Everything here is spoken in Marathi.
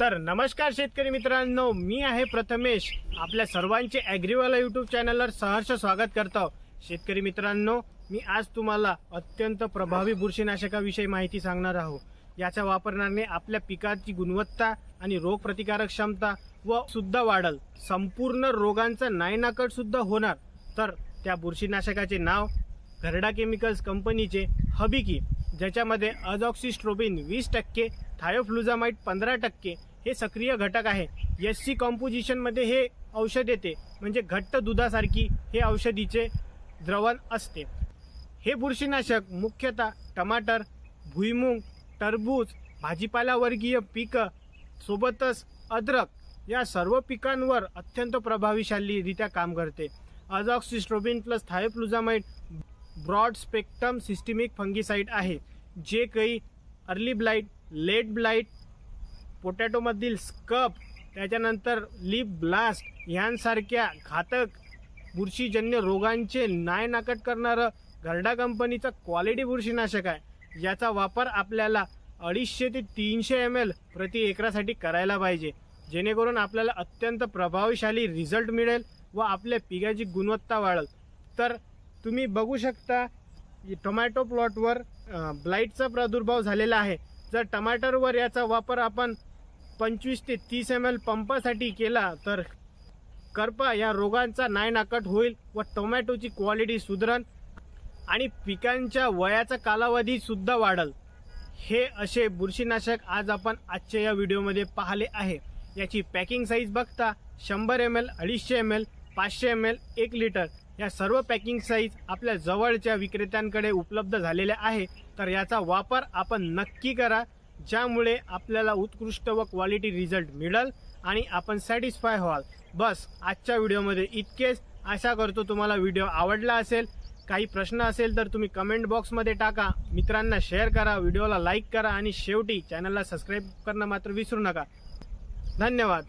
तर नमस्कार शेतकरी मित्रांनो मी आहे प्रथमेश. आपल्या सर्वांचे ॲग्रीवाला यूट्यूब चॅनलवर सहर्ष स्वागत करतो. शेतकरी मित्रांनो मी आज तुम्हाला अत्यंत प्रभावी बुरशीनाशकाविषयी माहिती सांगणार आहोत. याच्या वापरणाने आपल्या पिकाची गुणवत्ता आणि रोगप्रतिकारक क्षमता व सुद्धा वाढल. संपूर्ण रोगांचा नायनाकट सुद्धा होणार. तर त्या बुरशीनाशकाचे नाव घरडा केमिकल्स कंपनीचे हबिकी ज्याच्यामध्ये अजॉक्सिस्ट्रोबिन वीस टक्के थायोफ्लुझामाइट पंधरा टक्के हे सक्रिय घटक आहे. एस सी कॉम्पोजिशनमध्ये हे औषध येते. म्हणजे घट्ट दुधासारखी हे औषधीचे द्रवण असते. हे बुरशीनाशक मुख्यतः टमाटर भुईमूग टरबूज भाजीपालावर्गीय पिकं सोबतच अद्रक या सर्व पिकांवर अत्यंत प्रभावीशालीरित्या काम करते. Azoxystrobin plus thifluzamide broad spectrum systemic fungicide आहे. जे काही अर्ली ब्लाईट लेट ब्लाईट पोटॅटोमधील स्कप त्याच्यानंतर लिप ब्लास्ट ह्यांसारख्या घातक बुरशीजन्य रोगांचे नायनाकट करणारं घरडा कंपनीचं क्वालिटी बुरशीनाशक आहे. याचा वापर आपल्याला अडीचशे ते तीनशे एम एल प्रति एकरासाठी करायला पाहिजे. जेणेकरून आपल्याला अत्यंत प्रभावशाली रिझल्ट मिळेल व आपल्या पिकाची गुणवत्ता वाढेल. तर तुम्ही बघू शकता टोमॅटो प्लॉटवर ब्लाईटचा प्रादुर्भाव झालेला आहे. जर टमाटरवर याचा वापर आपण पंचवीस ते तीस एम एल पंपासाठी केला तर करपा या रोगांचा नायनाकट होईल व टोमॅटोची क्वालिटी सुधरण आणि पिकांच्या वयाचा कालावधीसुद्धा वाढल. हे असे बुरशीनाशक आज आपण आजच्या या व्हिडिओमध्ये पाहिले आहे. याची पॅकिंग साईज बघता शंभर एम एल अडीचशे एम एल पाचशे एम एल एक लिटर या सर्व पॅकिंग साईज आपल्या जवळच्या विक्रेत्यांकडे उपलब्ध झालेल्या आहे. तर याचा वापर आपण नक्की करा. ज्यामुळे आपल्याला उत्कृष्ट व क्वालिटी रिझल्ट मिळेल आणि आपण सॅटिस्फाय व्हाल. बस आजच्या व्हिडिओमध्ये इतकेच. आशा करतो तुम्हाला व्हिडिओ आवडला असेल. काही प्रश्न असेल तर तुम्ही कमेंट बॉक्समध्ये टाका. मित्रांना शेअर करा. व्हिडिओला लाईक करा आणि शेवटी चॅनलला सबस्क्राईब करणं मात्र विसरू नका. धन्यवाद.